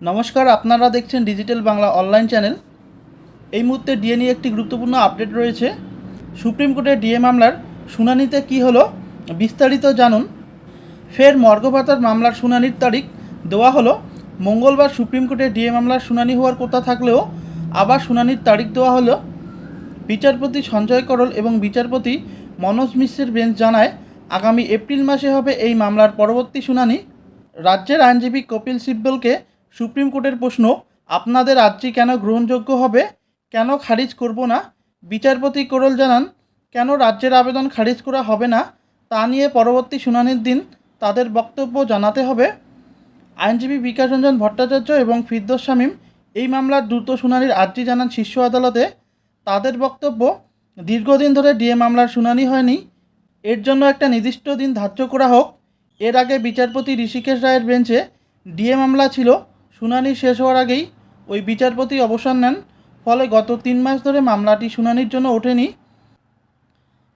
নমস্কার, আপনারা দেখছেন ডিজিটাল বাংলা অনলাইন চ্যানেল এই মুহূর্তে ডিএ নিয়ে একটি গুরুত্বপূর্ণ আপডেট রয়েছে। সুপ্রিম কোর্টের ডিএ মামলার শুনানিতে কি হলো বিস্তারিত জানুন। ফের মর্গভাতার মামলার শুনানির তারিখ দেওয়া হলো। মঙ্গলবার সুপ্রিম কোর্টের ডিএ মামলার শুনানি হওয়ার কথা থাকলেও আবার শুনানির তারিখ দেওয়া হলো। বিচারপতি সঞ্জয় করল এবং বিচারপতি মনোজ মিশ্রের বেঞ্চ জানায়, আগামী এপ্রিল মাসে হবে এই মামলার পরবর্তী শুনানি। রাজ্যের আইনজীবী কপিল সিব্বলকে সুপ্রিম কোর্টের প্রশ্ন, আপনাদের আর্জি কেন গ্রহণযোগ্য হবে? কেন খারিজ করব না? বিচারপতি কোরল জানান, কেন রাজ্যের আবেদন খারিজ করা হবে না? তা নিয়ে পরবর্তী শুনানির দিন তাদের বক্তব্য জানাতে হবে। আইনজীবী বিকাশ রঞ্জন ভট্টাচার্য এবং ফিরদোস শামীম এই মামলার দ্রুত শুনানির আর্জি জানান শীর্ষ আদালতে। তাদের বক্তব্য, দীর্ঘদিন ধরে ডিএ মামলার শুনানি হয়নি। এর জন্য একটা নির্দিষ্ট দিন ধার্য করা হোক। এর আগে বিচারপতি ঋষিকেশ রায়ের বেঞ্চে ডিএ মামলা ছিল। শুনানি শেষ হওয়ার আগেই ওই বিচারপতি অবসর নেন, ফলে গত তিন মাস ধরে মামলাটি শুনানির জন্য ওঠেনি।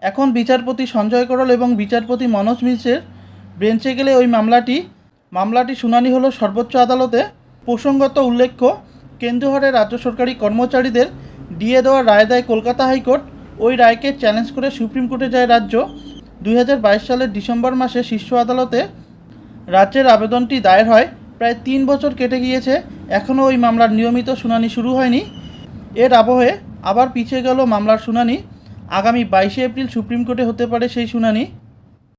এখন বিচারপতি সঞ্জয় করল এবং বিচারপতি মনোজ মিশ্রের বেঞ্চে গেলে ওই মামলাটি মামলাটি শুনানি হলো সর্বোচ্চ আদালতে। প্রসঙ্গত উল্লেখ্য কেন্দ্রীয় হারে রাজ্য সরকারি কর্মচারীদের ডিএ দেওয়ার রায় দেয় কলকাতা হাইকোর্ট। ওই রায়কে চ্যালেঞ্জ করে সুপ্রিম কোর্টে যায় রাজ্য। দুই হাজার বাইশ সালের ডিসেম্বর মাসে শীর্ষ আদালতে রাজ্যের আবেদনটি দায়ের হয়। প্রায় তিন বছর কেটে গিয়েছে, এখনও ওই মামলার নিয়মিত শুনানি শুরু হয়নি। এর আবহে আবার পিছিয়ে গেল মামলার শুনানি। আগামী বাইশে এপ্রিল সুপ্রিম কোর্টে হতে পারে সেই শুনানি।